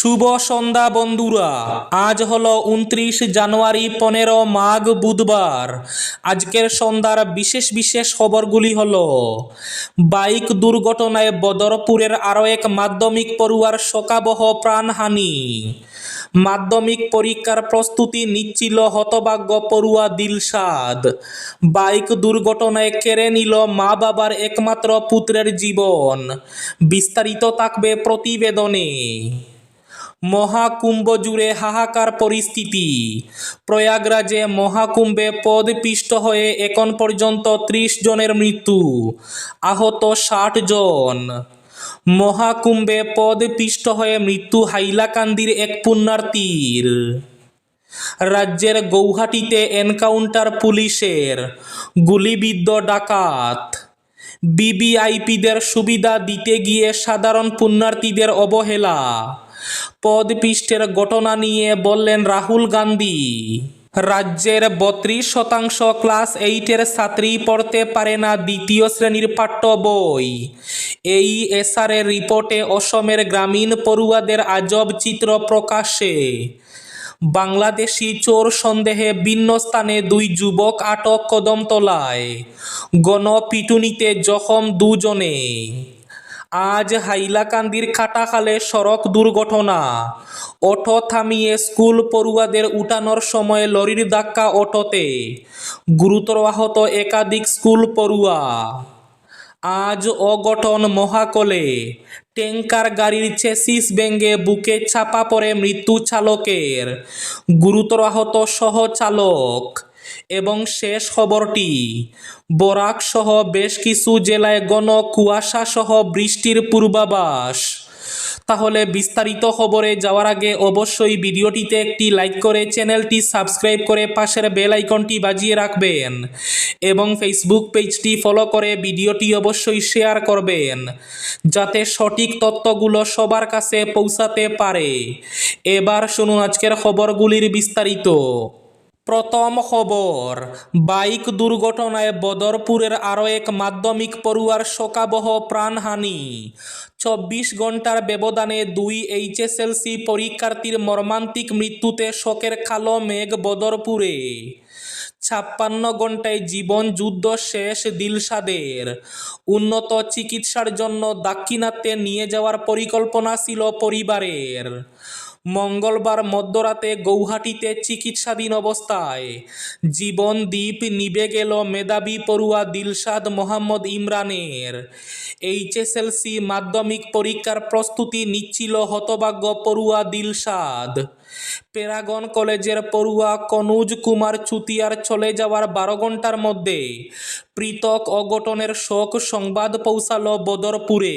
শুভ সন্ধ্যা, বন্ধুরা। আজ হলো উনত্রিশ জানুয়ারি, পনেরো মাঘ, বুধবার। আজকের সন্ধ্যার বিশেষ বিশেষ খবরগুলি হল, বাইক দুর্ঘটনায় বদরপুরের আরও এক মাধ্যমিক পড়ুয়ার শোকাবহ প্রাণহানি। মাধ্যমিক পরীক্ষার প্রস্তুতি নিচ্ছিল হতভাগ্য পড়ুয়া দিলশাদ। বাইক দুর্ঘটনায় কেড়ে নিল মা বাবার একমাত্র পুত্রের জীবন। বিস্তারিত থাকবে প্রতিবেদনে। মহাকুম্ভ জুড়ে হাহাকার পরিস্থিতি। প্রয়াগরাজে মহাকুম্ভে পদপিষ্ট হয়ে এখন পর্যন্ত ত্রিশ জনের মৃত্যু। আহত ষাট জন। মহাকুম্ভে পদপিষ্ট হয়ে মৃত্যু হাইলাকান্দির এক পুণ্যার্থীর। রাজ্যের গৌহাটিতে এনকাউন্টার পুলিশের গুলিবিদ্ধ ডাকাত। বিবিআইপিদের সুবিধা দিতে গিয়ে সাধারণ পুণ্যার্থীদের অবহেলা। পদপিষ্টের ঘটনা নিয়ে বললেন রাহুল গান্ধী। রাজ্যের বত্রিশ শতাংশ ক্লাস এইটের ছাত্রী পড়তে পারে না দ্বিতীয় শ্রেণির পাঠ্য বই। এই এসআরের রিপোর্টে অসমের গ্রামীণ পড়ুয়াদের আজব চিত্র প্রকাশে। বাংলাদেশি চোর সন্দেহে ভিন্ন স্থানে দুই যুবক আটক কদমতলায়। গণপিটুনিতে জখম দুজনে। আজ হাইলাকান্দির খাটাখালে সড়ক দুর্ঘটনা। অটো থামিয়ে স্কুল পড়ুয়াদের উঠানোর সময় লরির ধাক্কা অটোতে। গুরুতর আহত একাধিক স্কুল পড়ুয়া। আজ অঘটন মহাকলে। ট্যাঙ্কার গাড়ির চেসিস ভেঙে বুকে চাপা পড়ে মৃত্যু চালকের। গুরুতর আহত সহ চালক। এবং শেষ খবরটি বরাক সহ বেশ কিছু জেলায় ঘন কুয়াশা সহ বৃষ্টির পূর্বাভাস। তাহলে বিস্তারিত খবরে যাওয়ার আগে অবশ্যই ভিডিওটিতে একটি লাইক করে চ্যানেলটি সাবস্ক্রাইব করে পাশের বেল আইকনটি বাজিয়ে রাখবেন এবং ফেসবুক পেজটি ফলো করে ভিডিওটি অবশ্যই শেয়ার করবেন, যাতে সঠিক তথ্যগুলো সবার কাছে পৌঁছাতে পারে। এবার শুনুন আজকের খবরগুলির বিস্তারিত। প্রথম খবর, বাইক দুর্ঘটনায় বদরপুরের আরও এক মাধ্যমিক পড়ুয়ার শোকাবহ প্রাণহানি। চব্বিশ ঘণ্টার ব্যবধানে দুই এইচএসএলসি পরীক্ষার্থীর মর্মান্তিক মৃত্যুতে শোকের কালো মেঘ বদরপুরে। ছাপ্পান্ন ঘন্টায় জীবন যুদ্ধ শেষ দিলশাদের। উন্নত চিকিৎসার জন্য দাক্ষিণাত্যে নিয়ে যাওয়ার পরিকল্পনা ছিল পরিবারের। মঙ্গলবার মধ্যরাতে গৌহাটিতে চিকিৎসাধীন অবস্থায়। জীবন দ্বীপ নিভে গেল মেধাবী পড়ুয়া দিলশাদ মোহাম্মদ ইমরানের। এইচএসএলসি মাধ্যমিক পরীক্ষার প্রস্তুতি নিচ্ছিল হতভাগ্য পড়ুয়া দিলশাদ। প্যারাগন কলেজের পড়ুয়া কনুজ কুমার চুতিয়ার চলে যাওয়ার বারো ঘণ্টার মধ্যে পৃথক অঘটনের শোক সংবাদ পৌঁছালো বদরপুরে।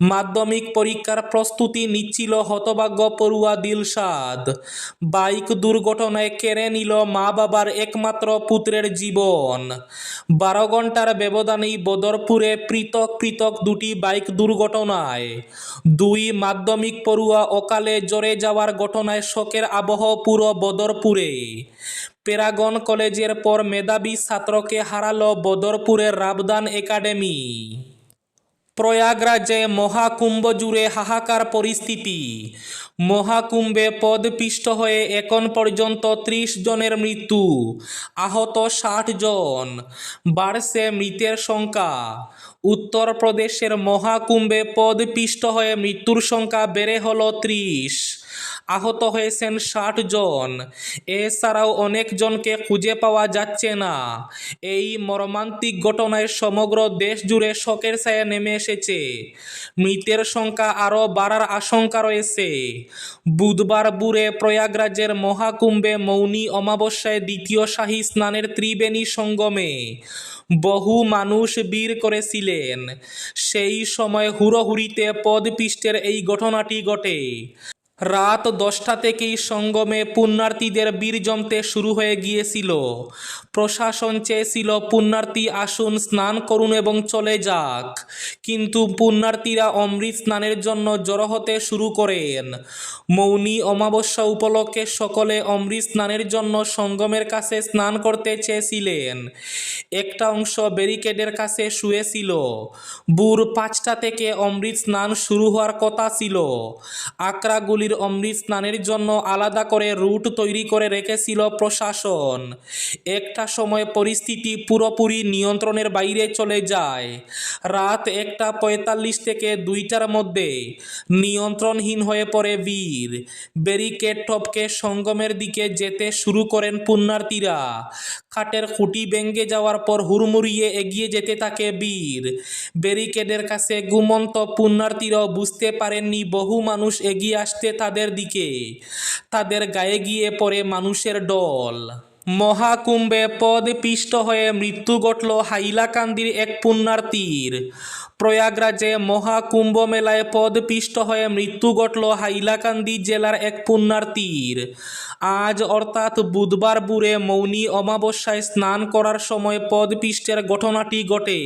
মাধ্যমিক পরীক্ষার প্রস্তুতি নিচ্ছিল হতভাগ্য পড়ুয়া দিলশাদ। বাইক দুর্ঘটনায় কেড়ে নিল মা বাবার একমাত্র পুত্রের জীবন। বারো ঘণ্টার ব্যবধানেই বদরপুরে পৃথক পৃথক দুটি বাইক দুর্ঘটনায়। দুই মাধ্যমিক পড়ুয়া অকালে জড়ে যাওয়ার ঘটনায় শোকের আবহ পুরো বদরপুরে। প্যারাগন কলেজের পর মেধাবী ছাত্রকে হারালো বদরপুরের রাবদান একাডেমি। প্রয়াগরাজে মহাকুম্ভ জুড়ে হাহাকার পরিস্থিতি। মহাকুম্ভে পদপিষ্ট হয়ে এখন পর্যন্ত ত্রিশ জনের মৃত্যু, আহত ষাট জন। বাড়ছে মৃতের সংখ্যা। উত্তরপ্রদেশের মহাকুম্ভে পদপিষ্ট হয়ে মৃত্যুর সংখ্যা বেড়ে হল ত্রিশ। আহত হয়েছেন ষাট জন। এছাড়াও অনেকজনকে খুঁজে পাওয়া যাচ্ছে না। এই মর্মান্তিক ঘটনায় সমগ্র দেশ জুড়ে শোকের ছায়া নেমে এসেছে। মৃতের সংখ্যা আরও বাড়ার আশঙ্কা রয়েছে। বুধবার বুড়ে প্রয়াগরাজের মহাকুম্ভে মৌনী অমাবস্যায় দ্বিতীয় শাহী স্নানের ত্রিবেণী সঙ্গমে বহু মানুষ বীর করেছিলেন। সেই সময় হুড়োহুড়িতে পদপিষ্টের এই ঘটনাটি ঘটে। রাত দশটা থেকেই সঙ্গমে পুণ্যার্থীদের বীর জমতে শুরু হয়ে গিয়েছিল। প্রশাসন চেয়েছিল, পুণ্যার্থী, আসুন, স্নান করুন এবং চলে যাক। কিন্তু পুণ্যার্থীরা অমৃত স্নানের জন্য জড়ো হতে শুরু করেন। মৌনী অমাবস্যা উপলক্ষে সকলে অমৃত স্নানের জন্য সঙ্গমের কাছে স্নান করতে চেয়েছিলেন। একটা অংশ ব্যারিকেডের কাছে শুয়েছিল। বুর পাঁচটা থেকে অমৃত স্নান শুরু হওয়ার কথা ছিল। আকরাগুলির অমৃত স্নানের জন্য আলাদা করে রুট তৈরি করে রেখেছিল প্রশাসন। একটা সময় পরিস্থিতি পুরোপুরি নিয়ন্ত্রণের বাইরে চলে যায়। রাত একটা পঁয়তাল্লিশ থেকে দুইটার মধ্যে নিয়ন্ত্রণহীন হয়ে পড়ে বীর। ব্যারিকেড টপকে সঙ্গমের দিকে যেতে শুরু করেন পুণ্যার্থীরা। খাটের খুঁটি ভেঙে যাওয়ার পর হুড়মুড়িয়ে এগিয়ে যেতে থাকে বীর। ব্যারিকেডের কাছে ঘুমন্ত পুণ্যার্থীরাও বুঝতে পারেননি বহু মানুষ এগিয়ে আসতে তাদের দিকে। তাদের গায়ে গিয়ে পড়ে মানুষের ডল। মহাকুম্ভে পদ পিষ্ট হয়ে মৃত্যু ঘটল হাইলাকান্দির এক পুণ্যার্থীর। প্রয়াগরাজে মহাকুম্ভ মেলায় পদ পিষ্ট হয়ে মৃত্যু ঘটল হাইলাকান্দি জেলার এক পুণ্যার্থীর। আজ অর্থাৎ বুধবার বুড়ে মৌনী অমাবস্যায় স্নান করার সময় পদপিষ্টের ঘটনাটি ঘটে।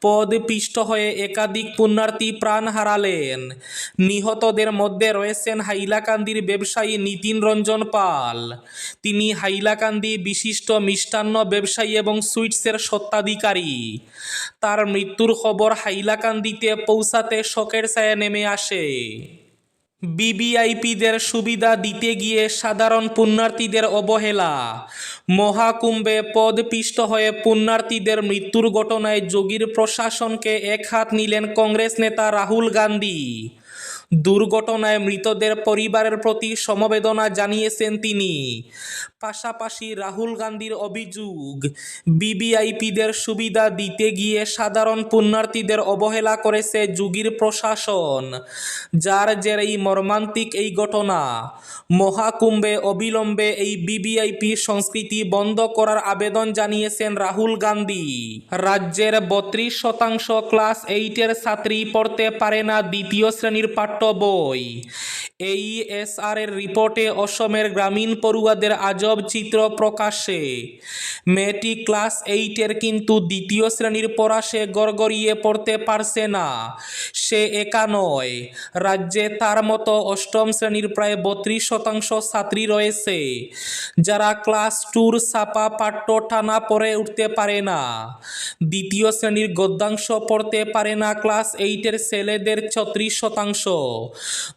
পদপিষ্ট হয়ে একাধিক পুণ্যার্থী প্রাণ হারালেন। নিহতদের মধ্যে রয়েছেন হাইলাকান্দির ব্যবসায়ী নীতিন রঞ্জন পাল। তিনি হাইলাকান্দি বিশিষ্ট মিষ্টান্ন ব্যবসায়ী এবং সুইটসের সত্ত্বাধিকারী তার মৃত্যুর খবর হাইলাকান্দিতে পৌঁছাতে শোকের ছায়া নেমে আসে। বিবিআইপিদের সুবিধা দিতে গিয়ে সাধারণ পুণ্যার্থীদের অবহেলা। মহাকুম্ভে পদপিষ্ট হয়ে পুণ্যার্থীদের মৃত্যুর ঘটনায় যোগীর প্রশাসনকে এক হাত নিলেন কংগ্রেস নেতা রাহুল গান্ধী। দুর্ঘটনায় মৃতদের পরিবারের প্রতি সমবেদনা জানিয়েছেন তিনি। পাশাপাশি রাহুল গান্ধীর অভিযোগ, বিবিআইপিদের সুবিধা দিতে গিয়ে সাধারণ পুণ্যার্থীদের অবহেলা করেছে যুগীর প্রশাসন। যার জেরেই মর্মান্তিক এই ঘটনা। মহাকুম্ভে অবিলম্বে এই বিবিআইপি সংস্কৃতি বন্ধ করার আবেদন জানিয়েছেন রাহুল গান্ধী। রাজ্যের বত্রিশ শতাংশ ক্লাস এইটের ছাত্রী পড়তে পারে না দ্বিতীয় শ্রেণির পাঠ্য বই। এই এসআর এর রিপোর্টে অসমের গ্রামীণ পড়ুয়াদের আজব চিত্র প্রকাশে। মেয়েটি ক্লাস এইটের কিন্তু দ্বিতীয় শ্রেণির পড়া সে গড়গড়িয়ে পড়তে পারছে না। সে একা নয়। রাজ্যে তার মতো অষ্টম শ্রেণির প্রায় বত্রিশ শতাংশ ছাত্রী রয়েছে। যারা ক্লাস টুর ছাপা পাঠ্য টানা পড়ে উঠতে পারে না। দ্বিতীয় শ্রেণির গদ্যাংশ পড়তে পারে না ক্লাস এইটের ছেলেদের ছত্রিশ শতাংশ।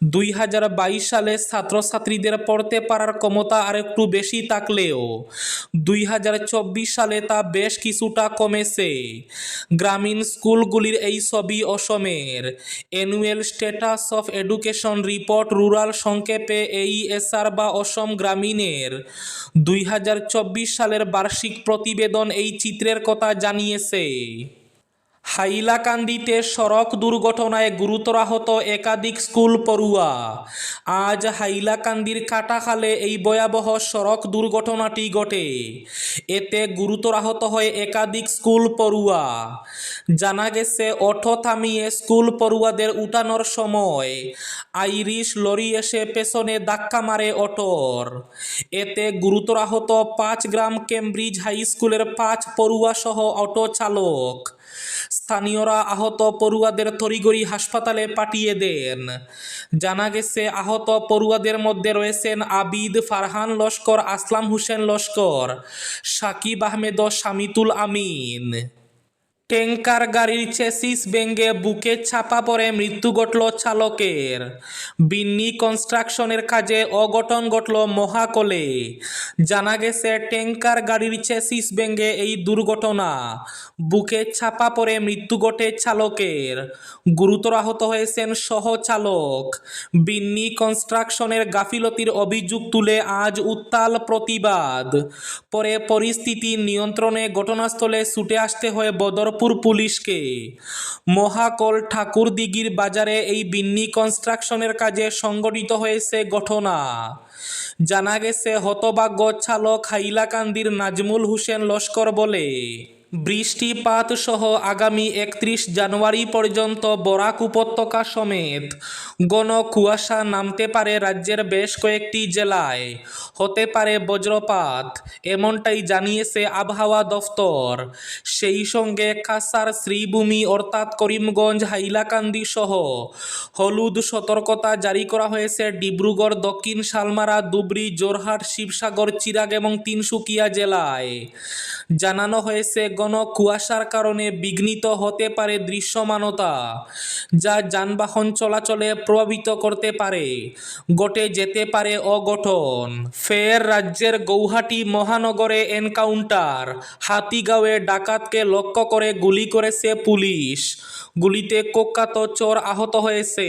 দুই হাজার বাইশ সালে ছাত্রছাত্রীদের পড়তে পারার ক্ষমতা আর একটু বেশি থাকলেও দুই হাজার চব্বিশ সালে তা বেশ কিছুটা কমেছে। গ্রামীণ স্কুলগুলির এই ছবি অসমের। Annual status of education report rural সংক্ষেপে এইএসআর বা অসম গ্রামীণের। দুই হাজার চব্বিশ সালের বার্ষিক প্রতিবেদন এই চিত্রের কথা জানিয়েছে। হাইলাকান্দিতে সড়ক দুর্ঘটনায় গুরুতর আহত একাধিক স্কুল পড়ুয়া। আজ হাইলাকান্দির কাটাখালে এই ভয়াবহ সড়ক দুর্ঘটনাটি ঘটে। এতে গুরুতর আহত হয় একাধিক স্কুল পড়ুয়া। জানা গেছে অটো থামিয়ে স্কুল পড়ুয়াদের উঠানোর সময় আইরিশ লরি এসে পেছনে ধাক্কা মারে অটোর। এতে গুরুতর আহত পাঁচ গ্রাম কেমব্রিজ হাই স্কুলের পাঁচ পড়ুয়া সহ অটো চালক স্থানীয়রা আহত পড়ুয়াদের তরিগরি হাসপাতালে পাঠিয়ে দেন। জানা গেছে, আহত পড়ুয়াদের মধ্যে রয়েছেন আবিদ ফারহান লস্কর, আসলাম হোসেন লস্কর, সাকিব আহমেদ ও শামিতুল আমিন। ট্যাঙ্কার গাড়ির চেসিস ভেঙে বুকে ছাপা পড়ে মৃত্যু ঘটল চালকের। বিন্নি কনস্ট্রাকশনের কাজে অঘটন ঘটল মহাকলে। জানা গেছে ট্যাঙ্কার গাড়ির চেসিস ভেঙে এই দুর্ঘটনা বুকে ছাপা পড়ে মৃত্যু ঘটে চালকের। গুরুতর আহত হয়েছেন সহ চালক বিন্নি কনস্ট্রাকশনের গাফিলতির অভিযোগ তুলে আজ উত্তাল প্রতিবাদ। পরে পরিস্থিতি নিয়ন্ত্রণে ঘটনাস্থলে ছুটে আসতে হয় বদরপুর পুলিশকে। মহাকল ঠাকুরদিঘির বাজারে এই বিন্নি কনস্ট্রাকশনের কাজে সংগঠিত হয়েছে ঘটনা। জানা গেছে, হতভাগ্য চালক হাইলাকান্দির নাজমুল হোসেন লস্কর বলে। বৃষ্টিপাত সহ আগামী একত্রিশ জানুয়ারি পর্যন্ত বরাক উপত্যকা সমেত ঘন কুয়াশা নামতে পারে রাজ্যের বেশ কয়েকটি জেলায়। হতে পারে বজ্রপাত, এমনটাই জানিয়েছে আবহাওয়া দফতর। সেই সঙ্গে কাসার শ্রীভূমি অর্থাৎ করিমগঞ্জ, হাইলাকান্দি সহ হলুদ সতর্কতা জারি করা হয়েছে ডিব্রুগড়, দক্ষিণ শালমারা, ধুবড়ি জোরহাট শিবসাগর চিরাগ এবং তিনসুকিয়া জেলায়। জানানো হয়েছে ঘন কুয়াশার কারণে বিঘ্নিত হতে পারে দৃশ্যমানতা, যা যানবাহন চলাচলে প্রভাবিত করতে পারে, ঘটে যেতে পারে অগঠন ফের রাজ্যের গৌহাটি মহানগরে এনকাউন্টার, হাতিগাঁওয়ে ডাকাতকে লক্ষ্য করে গুলি করেছে পুলিশ। গুলিতে কুখ্যাত চোর আহত হয়েছে।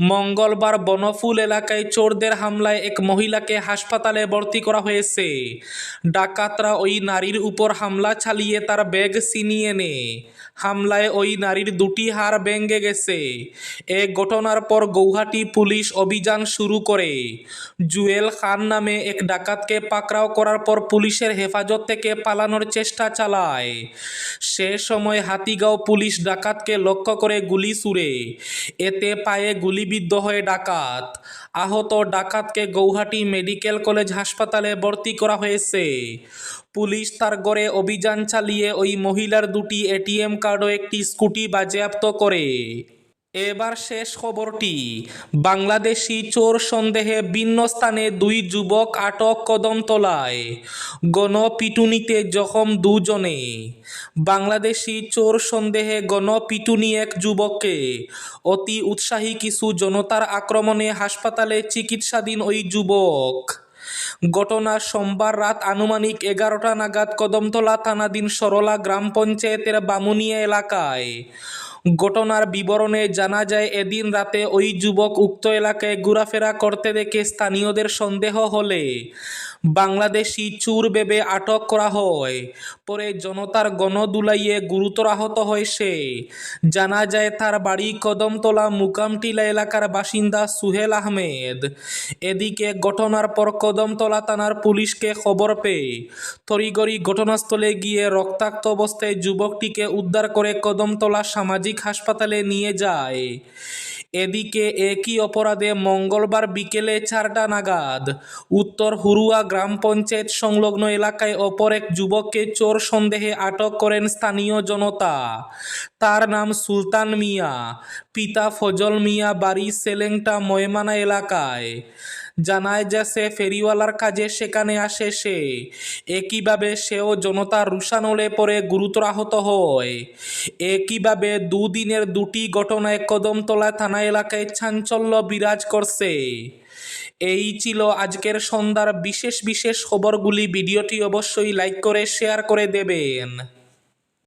মঙ্গলবার বনফুল এলাকায় চোরদের হামলায় এক মহিলাকে হাসপাতালে ভর্তি করা হয়েছে। ডাকাতরা ওই নারীর উপর হামলা চালিয়ে তার ব্যাগ ছিনিয়ে নেয় হামলায় ওই নারীর দুটি হাড় ভেঙে গেছে। এ ঘটনার পর গৌহাটি পুলিশ অভিযান শুরু করে। জুয়েল খান নামে এক ডাকাতকে পাকড়াও করার পর পুলিশের হেফাজত থেকে পালানোর চেষ্টা চালায়। সে সময় হাতিগাঁও পুলিশ ডাকাতকে লক্ষ্য করে গুলি ছুড়ে। এতে পায়ে গুলিবিদ্ধ হয়ে ডাকাত। আহত ডাকাতকে গৌহাটি মেডিকেল কলেজ হাসপাতালে ভর্তি করা হয়েছে। পুলিশ তার গড়ে অভিযান চালিয়ে ওই মহিলার দুটি এটিএম কার্ড ও একটি স্কুটি বাজেয়াপ্ত করে। এবার শেষ খবরটি। বাংলাদেশি চোর সন্দেহে ভিন্ন স্থানে দুই যুবক আটক কদম কদমতলায়। গণপিটুনিতে জখম দুজনে। বাংলাদেশি চোর সন্দেহে গণপিটুনি এক যুবককে। অতি উৎসাহী কিছু জনতার আক্রমণে হাসপাতালে চিকিৎসাধীন ওই যুবক। ঘটনা সোমবার রাত আনুমানিক এগারোটা নাগাদ কদমতলা থানাধীন সরলা গ্রাম পঞ্চায়েতের বামুনিয়া এলাকায়। ঘটনার বিবরণে জানা যায়, এদিন রাতে ওই যুবক উক্ত এলাকায় ঘোরাফেরা করতে দেখে স্থানীয়দের সন্দেহ হলে বাংলাদেশি চুর ভেবে আটক করা হয়। পরে জনতার গণদুলাইয়ে গুরুতর আহত হয় সে। জানা যায়, তার বাড়ি কদমতলা মুকামটিলা এলাকার বাসিন্দা সুহেল আহমেদ। এদিকে ঘটনার পর কদমতলা থানার পুলিশকে খবর পেয়ে তড়িগড়ি ঘটনাস্থলে গিয়ে রক্তাক্ত অবস্থায় যুবকটিকে উদ্ধার করে কদমতলা সামাজিক হাসপাতালে নিয়ে যায়। এদিকে একই অপরাধে মঙ্গলবার বিকেলে চারটা নাগাদ উত্তর হুরুয়া গ্রাম পঞ্চায়েত সংলগ্ন এলাকায় অপর এক যুবককে চোর সন্দেহে আটক করেন স্থানীয় জনতা। তার নাম সুলতান মিয়া, পিতা ফজল মিয়া, বাড়ি সেলেংটা, ময়মানা এলাকায়। জানায় যে সে ফেরিওয়ালার কাজে সেখানে আসে সে। একইভাবে সেও জনতার রুষানলে পরে গুরুতর আহত হয়। একইভাবে দুদিনের দুটি ঘটনায় কদমতলা থানা এলাকায় চাঞ্চল্য বিরাজ করছে। এই ছিল আজকের সন্ধ্যার বিশেষ বিশেষ খবরগুলি। ভিডিওটি অবশ্যই লাইক করে, শেয়ার করে দেবেন।